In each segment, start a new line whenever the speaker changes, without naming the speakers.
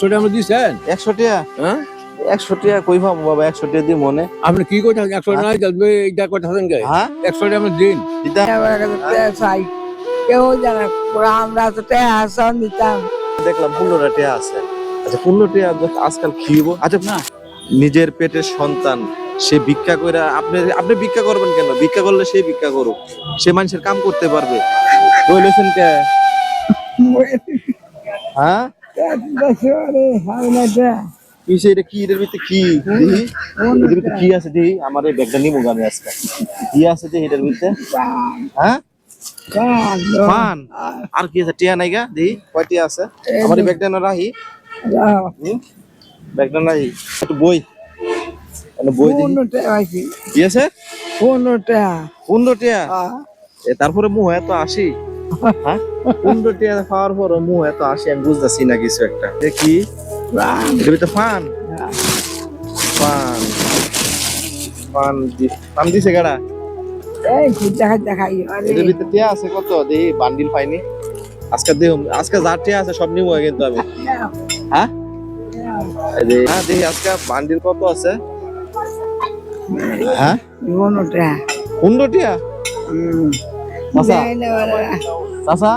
একশো টাকা আপনি দিচ্ছেন
একশো টাকা।
হ্যাঁ?
একশো টাকা কই পাবো বাবা? একশো টাকা দিয়ে মনে।
আপনি কি একশো টাকা এইটা
হ্যাঁ?
একশো টাকা আপনি দিন।
দিদা
চাই। কেউ জানে আমরা তো হাসান দিতাম।
দেখলাম পনেরো টাকা আছে। আচ্ছা পনেরো টাকা আজকাল আচ্ছা না নিজের পেটের সন্তান সে ভিক্ষা করে আপনি আপনি ভিক্ষা করবেন কেন? ভিক্ষা করলে সে ভিক্ষা করুক। সে মানুষের কাম করতে পারবে। বলেছেন কে? হ্যাঁ? কিসে এটা কি? এটার ভিতরে কি? দেখি এটার ভিতরে কি আছে আমার এই ব্যাগটা নিবো আমি আজকে। কি আছে দেখি এটার ভিতরে? হ্যাঁ? পান। আর কি আছে? টিয়া কয়টি আছে? আমার এই ব্যাগটা না রাহি। ব্যাগটা নাই একটু বই। কি আছে? এ তারপরে মুহ এত আসি। হ্যাঁ পনেরো টিয়া পাওয়ার পর মুহ এত আসি আমি বুঝতেছি না কিছু একটা। দেখি পান পান পান দি- পান দিছে গাড়া টিয়া আছে কত? দেখি বান্ডিল পাইনি। আজকে দেহ আজকে যার টিয়া আছে সব নিবো কিন্তু আমি। হ্যাঁ? হ্যাঁ। দেখি আজকে বান্ডিল কত আছে? হ্যাঁ। পনেরো টিয়া। চাচা চাচা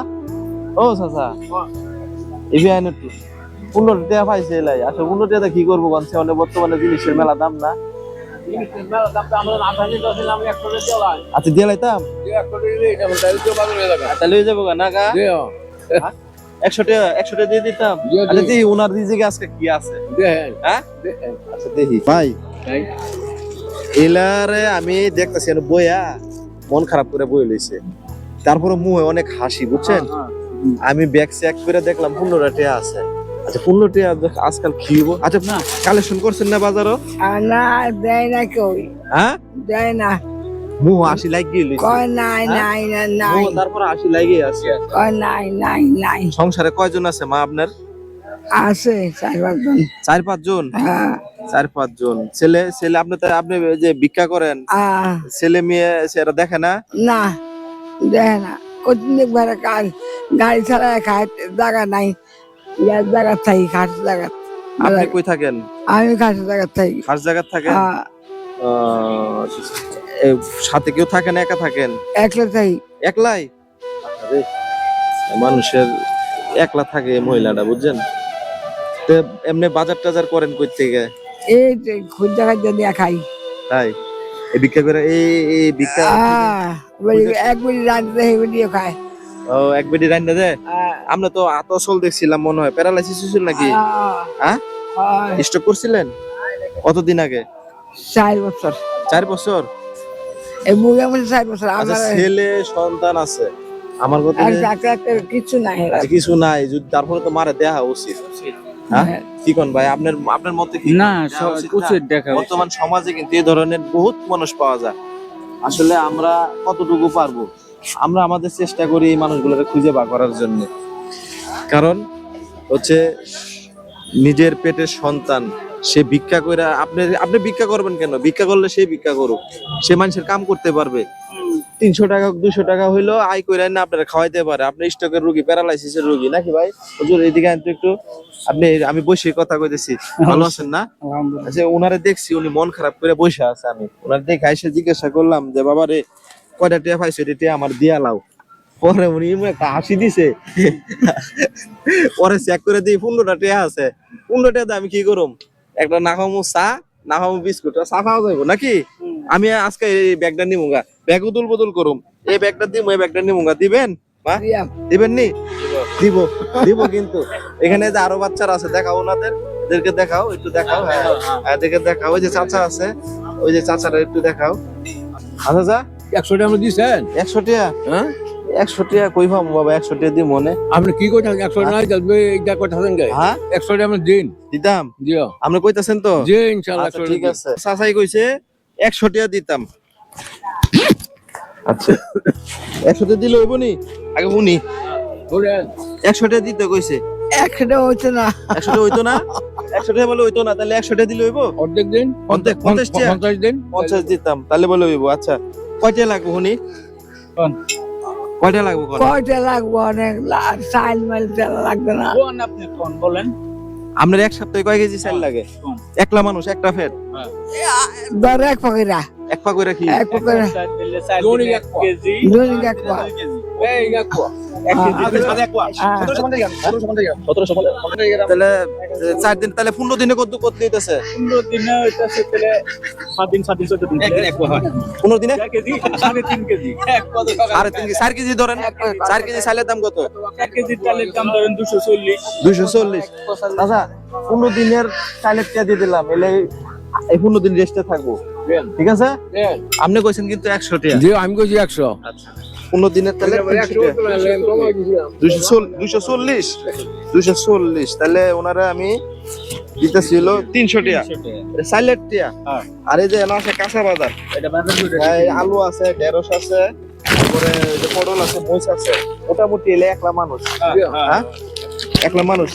ও চাচা এবি পনেরো টাকা পাইছে এলাই আসলে পনেরো টাকা কি করব কনসে অনেক বর্তমানে জিনিসের মেলা দাম না আচ্ছা দিয়ে লাইতাম তাহলে হয়ে যাব না একশো টাকা একশো টাকা দিয়ে দিতাম আজকে কি আছে হ্যাঁ আচ্ছা দেখি ভাই এলারে আমি দেখতেছি বইয়া মন খারাপ করে বই লইছে তারপরে মুহে অনেক হাসি বুঝছেন? আমি ব্যাগ চেক করে দেখলাম পনেরো টাকা আছে। আচ্ছা পনেরো টাকা আজকাল কি আচ্ছা না। কালেকশন করছেন না বাজারও?
না দেয় না কেউ।
হ্যাঁ?
দেয় না।
মুহ হাসি লাগিয়ে লইছে।
কয় নাই নাই না নাই।
মুহ তারপরে হাসি লাগিয়ে আছে।
কয় নাই নাই নাই।
সংসারে কয়জন আছে মা আপনার?
আছে চার পাঁচজন
চার পাঁচ জন?
হ্যাঁ।
চার পাঁচ জন। ছেলে ছেলে আপনি আপনি যে ভিক্ষা করেন
আহ,
ছেলে মেয়ে সেটা দেখে না?
না। দেয় না। কতদিন বেড়ে কাজ গাড়ি ছাড়া খাট জায়গা নাই। ইয়ার জায়গা থাকি খাট জায়গা
আপনি কই থাকেন?
আমি খাট জায়গা থাকি।
খাস জায়গা থাকেন? এ, সাথে কেউ থাকেন একা থাকেন?
একলা থাকি।
একলাই? মানুষের একলা থাকে মহিলাটা বুঝছেন? তো এমনি বাজার টাজার করেন কই থেকে?
এই যে খুদ জায়গা দিয়ে খাই।
তাই? এই ভিক্ষা করে এই এই ভিক্ষা
এক খায়।
ও এক বেডি রান্না দেয়? আমরা তো আতসল দেখছিলাম মনে হয়। প্যারালাইসিস হয়েছিল নাকি? হ্যাঁ স্ট্রোক করছিলেন? কতদিন আগে?
চার বছর।
চার বছর?
এই বুড়ে মধ্যে চার বছর।
আচ্ছা
আমার
ছেলে সন্তান আছে। আমার কথা
কিছু নাই।
কিছু নাই। যদি তারপরে তো মারা দেয়া উচিত। হ্যাঁ কি কোন ভাই? আপনার আপনার মতে কি?
না
উচিত
দেখা
বর্তমান সমাজে কিন্তু এই ধরনের বহুত মানুষ পাওয়া যায়। আসলে আমরা কতটুকু পারব? আমরা আমাদের চেষ্টা করি এই মানুষগুলোকে খুঁজে বার করার জন্য। কারণ হচ্ছে নিজের পেটের সন্তান সে ভিক্ষা করে আপনি আপনি ভিক্ষা করবেন কেন? ভিক্ষা করলে সে ভিক্ষা করুক। সে মানুষের কাম করতে পারবে। তিনশো টাকা দুশো টাকা হইল আয় করে না আপনারা খাওয়াইতে পারে। আপনি স্টকের রুগী প্যারালাইসিসের রুগী নাকি ভাই? হুজুর এইদিকে আনতে একটু আপনি আমি বসে কথা কইতেছি। ভালো আছেন না? আচ্ছা ওনারে দেখছি উনি মন খারাপ করে বসে আছে আমি। ওনার দেখে এসে জিজ্ঞাসা করলাম যে বাবা রে কয়টা টিয়া পাইছো এটা আমার দিয়া লাও। পরে উনি একটা হাসি দিছে। পরে চেক করে দিই পনেরোটা টিয়া আছে। পনেরো টিয়াতে আমি কি করুম? একটা না খামু চা না খামু বিস্কুট চা খাওয়া যাব নাকি? আমি আজকে এই ব্যাগটা নিমুগা ব্যাগ উদুল বদল করুম। এই ব্যাগটা দিব এই ব্যাগটা নিমুগা দিবেন? মা?
দিয়াম।
দিবেন নি? দিব। দিব। কিন্তু। এখানে যে আরও বাচ্চারা আছে দেখাও ওনাদের। এদেরকে দেখাও একটু দেখাও হ্যাঁ। হ্যাঁ, এদেরকে দেখাও। ওই যে চাচা আছে ওই যে চাচারা একটু দেখাও। আচ্ছা যা
একশো টাকা দিচ্ছেন
একশো টাকা
হ্যাঁ?
একশো টাকা কই পাবো বাবা? একশো টাকা দিয়ে মনে
আপনি কি করতেছেন একশো টাকা যাবে এইটা করতেছেন কে?
হ্যাঁ?
একশো টাকা দিন।
দিতাম।
দিও।
আপনি কইতাছেন তো?
জি
আচ্ছা ঠিক আছে। চাচাই কইছে একশো টাকা দিতাম। আচ্ছা। একশো টাকা দিলে হইব নি আগে উনি
বলেন।
একশো টাকা দিতে কইছে।
না।
একশো টাকা হইতো না? একশো টাকা বলে হইতো না তাহলে একশো টাকা দিলে হইব?
অর্ধেক দিন
অর্ধেক, পঞ্চাশ?
পঞ্চাশ দিন।
পঞ্চাশ দিতাম তাহলে বলে হইব আচ্ছা। কয়টা লাগবে
কোন?
কয়টা লাগবে
কয়টা লাগবে অনেক? লা- চাইল মাইল লাগবে না।
কোন আপনি কোন বলেন।
আপনার এক সপ্তাহে কয় কেজি চাল লাগে? একলা মানুষ একটা ফের?
ধর এক পকেরা
এক পা করে কি?
এক পকেরা
দোনি এক পা।
দুই এক পা
এই এক পা।
তাহলে চার দিন তাহলে পনেরো দিনে কত কত দিতেছে?
পনেরো দিনে হইতাছে তাহলে সাত দিন সাত দিন চোদ্দ দিন।
পনেরো দিনে?
কেজি সাড়ে তিন কেজি।
আরে তিন কেজি। চার কেজি ধরেন চার কেজি চালের দাম কত?
এক চালের দাম ধরেন দুশো চল্লিশ।
দুইশো চল্লিশ। দাদা পনেরো দিনের চালের টিয়া দিয়ে দিলাম এলে এই পনেরো দিন রেস্টে থাকব। ঠিক আছে। আপনি কইছেন কিন্তু একশো
জি আমি কইছি একশো।
পনেরো দিনের তাহলে। দুইশো চল্লিশ। দুইশো চল্লিশ। তাহলে ওনারা আমি দিতেছিল তিনশো টিয়া। সাইলেট টিয়া।
হ্যাঁ।
আর এই যে এনে আছে কাঁচা বাজার
এটা বাজার করে
হ্যাঁ, আলু আছে ঢেঁড়স আছে তারপরে যে পটল আছে মরিচ আছে। মোটামুটি এলে একলা মানুষ। হ্যাঁ একলা মানুষ।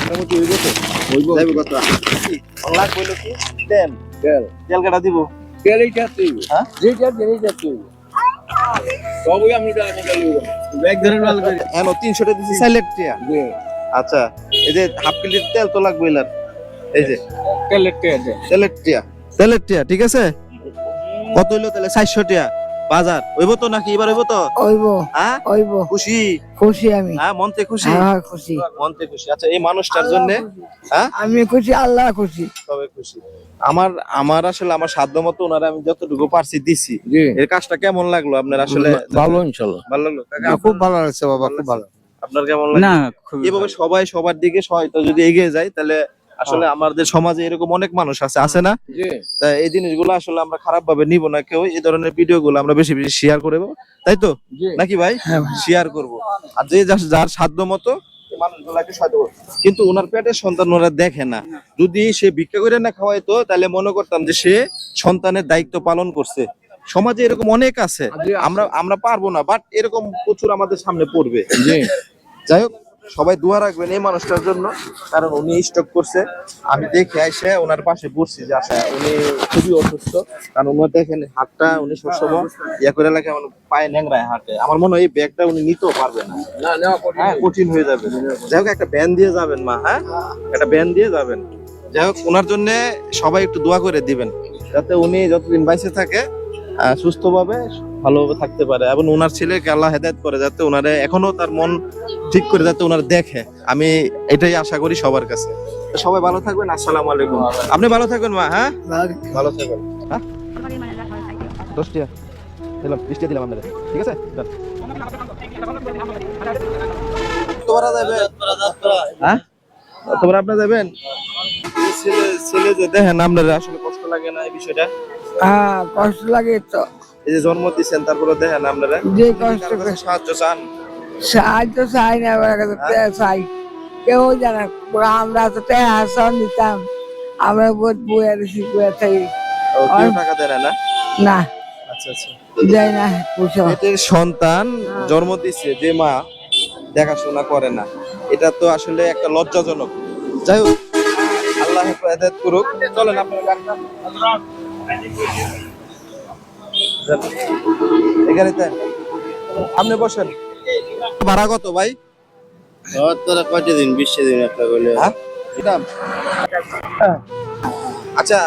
মোটামুটি হইব তো
হইব।
যাইব কত লাখ হইল কি? তেল
তেল।
তেল কাটা দিব।
তেল এইটা।
হ্যাঁ?
যেটা দেন এইটা
আচ্ছা এই যে হাফ কিলোর তেল তো লাগবে এলার এই যে।
তেলের তেল
তেলের টিয়া। তেলের টিয়া ঠিক আছে? কত হইল তাহলে? চারশো টিয়া। বাজার হইব তো নাকি? এবার হইব তো?
ওইব
হ্যাঁ?
ওইব
খুশি?
খুশি আমি।
হ্যাঁ মনতে খুশি?
হ্যাঁ খুশি।
মনতে খুশি। আচ্ছা এই মানুষটার জন্য হ্যাঁ?
আমি খুশি আল্লাহ খুশি।
তবে খুশি। আমার আমার আসলে আমার সাধ্য মতো ওনারা আমি যতটুকু পারছি দিছি।
জি।
এর কাজটা কেমন লাগল আপনার আসলে?
ভালো ইনশাল্লাহ।
ভালো লাগল?
খুব ভালো লাগছে বাবা খুব ভালো
আপনার কেমন লাগল?
না
এভাবে সবাই সবার দিকে সহায়তা যদি এগিয়ে যায় তাহলে আসলে আমাদের সমাজে এরকম অনেক মানুষ আছে আছে না? তা এই জিনিসগুলো আসলে আমরা খারাপ ভাবে নিব না কেউ এই ধরনের ভিডিও গুলো আমরা বেশি বেশি শেয়ার করব। তাই তো? নাকি ভাই? শেয়ার করব। আর যে যার- সাধ্য মতো মানুষগুলাকে কিন্তু ওনার পেটের সন্তান ওরা দেখে না। যদি সে ভিক্ষা করে না খাওয়াইতো তাহলে মনে করতাম যে সে সন্তানের দায়িত্ব পালন করছে। সমাজে এরকম অনেক আছে। আমরা আমরা পারব না বাট এরকম প্রচুর আমাদের সামনে পড়বে। যাই হোক সবাই দোয়া রাখবেন এই মানুষটার জন্য কারণ উনি স্টক করছে। আমি দেখে আইসে ওনার পাশে বসছি যে আসলে উনি খুবই অসুস্থ কারণ উনি দেখেন হাতটা উনি সবসময় ইয়া করে লাগে আমার পায়ে ন্যাংরায় হাঁটে। আমার মনে হয় এই ব্যাগটা উনি নিতেও পারবে না। হ্যাঁ কঠিন হয়ে যাবে। যাই হোক একটা ব্যান দিয়ে যাবেন মা হ্যাঁ? একটা ব্যান দিয়ে যাবেন। যাই হোক ওনার জন্য সবাই একটু দোয়া করে দিবেন যাতে উনি যতদিন বাইসে থাকে সুস্থভাবে ভালোভাবে থাকতে পারে এবং ওনার ছেলেকে আল্লাহ হেদায়ত করে যাতে ওনারে এখনও তার মন ঠিক করে যাতে ওনার দেখে। আমি এটাই আশা করি সবার কাছে। সবাই ভালো থাকবেন, আসসালামু আলাইকুম। আপনি ভালো থাকবেন, মা হ্যাঁ? ভালো থাকবেন। হ্যাঁ? দশ দিলাম বিশ দিলাম আপনাদের। ঠিক আছে। তোমরা যাবে হ্যাঁ? তোমরা আপনারা যাবেন ছেলে ছেলে যে দেখেন আপনারা আসলে কষ্ট লাগে না এই বিষয়টা?
হ্যাঁ কষ্ট লাগে তো।
এই যে জন্ম দিচ্ছেন তারপরে দেখেন আপনারা।
যে কষ্ট
কারও সাহায্য চান।
সাহায্য চাই না কাছে চাই। কেউ জানে আমরা তো নিতাম। আমরা বইয়া দিছি বইয়া থাকি।
টাকা দেয় না না? আচ্ছা আচ্ছা।
যাই না
সন্তান জন্ম দিচ্ছে যে মা দেখাশোনা করে না। এটা তো আসলে একটা লজ্জাজনক। যাই হোক আল্লাহ হেদায়ত করুক। চলেন আপনার এখানে আপনি বসেন। ভাড়া কত ভাই?
তোরা কয়টা দিন বিশ দিন একটা করলে
হ্যাঁ? আচ্ছা।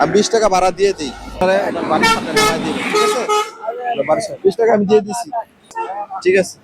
আমি বিশ টাকা ভাড়া দিয়ে দিই। বাড়ির সামনে নামায় দিবেন, ঠিক আছে? বাড়ির বিশ টাকা আমি দিয়ে দিছি। ঠিক আছে